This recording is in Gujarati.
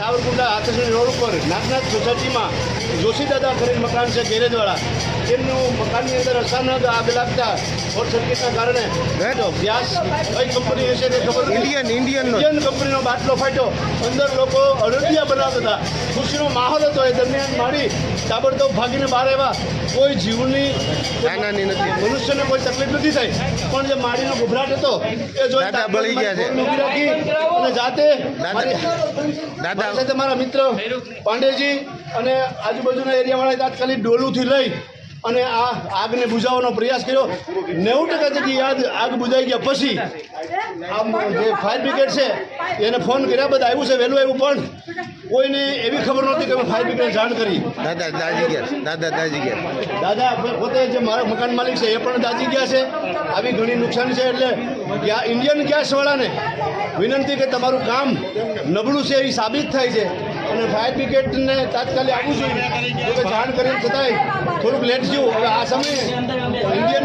સાવરકુંડલા આકર્ષણ રોડ ઉપર નાગનાથ સોસાયટીમાં જોશીદાદા કરીને મકાન છે ગેરેજવાળા તેમનું મકાનની અંદર અચાનક આગ લાગતા શોર્ટ સર્કિટના કારણે ગેસ કઈ કંપની હશે તે ખબર ઇન્ડિયન ઇન્ડિયન ઇન્ડિયન કંપનીનો બાટલો ફાટ્યો. અંદર લોકો અડદિયા બનાવતા હતા. ખુશીનો માહોલ હતો. એ દરમિયાન મારી તાબડતોબ ભાગીને બહાર આવ્યા. કોઈ જીવની નાનાની નથી. મનુષ્યને કોઈ તકલીફ નથી થઈ. પણ જે માળીનો ગભરાટ હતો એ જોઈ બળી ગયા છે. અને જાતે મારા મિત્ર પાંડેજી અને આજુબાજુના એરિયાવાળા તાત્કાલિક ડોલુથી લઈ અને આ આગને બુઝાવવાનો પ્રયાસ કર્યો. નેવું ટકા જેટલી યાદ આગ બુઝાઈ ગયા પછી આમ જે ફાયર બ્રિગેડ છે એને ફોન કર્યા બધા આવ્યું છે વહેલું આવ્યું પણ કોઈને એવી ખબર નહોતી કે ફાયર બ્રિગેડ જાણ કરી. દાદા દાજી ગયા દાદા દાજી ગયા. દાદા પોતે જે મારા મકાન માલિક છે એ પણ દાજી ગયા છે. આવી ઘણી નુકસાની છે એટલે ઇન્ડિયન ગેસવાળાને વિનંતી કે તમારું કામ નબળું છે એ સાબિત થાય છે. અને ફાયર બ્રિગેડને તાત્કાલિક આવું છું. જાણ કરીને છતાંય થોડુંક લેટ થયું. હવે આ સમયે ઇન્ડિયન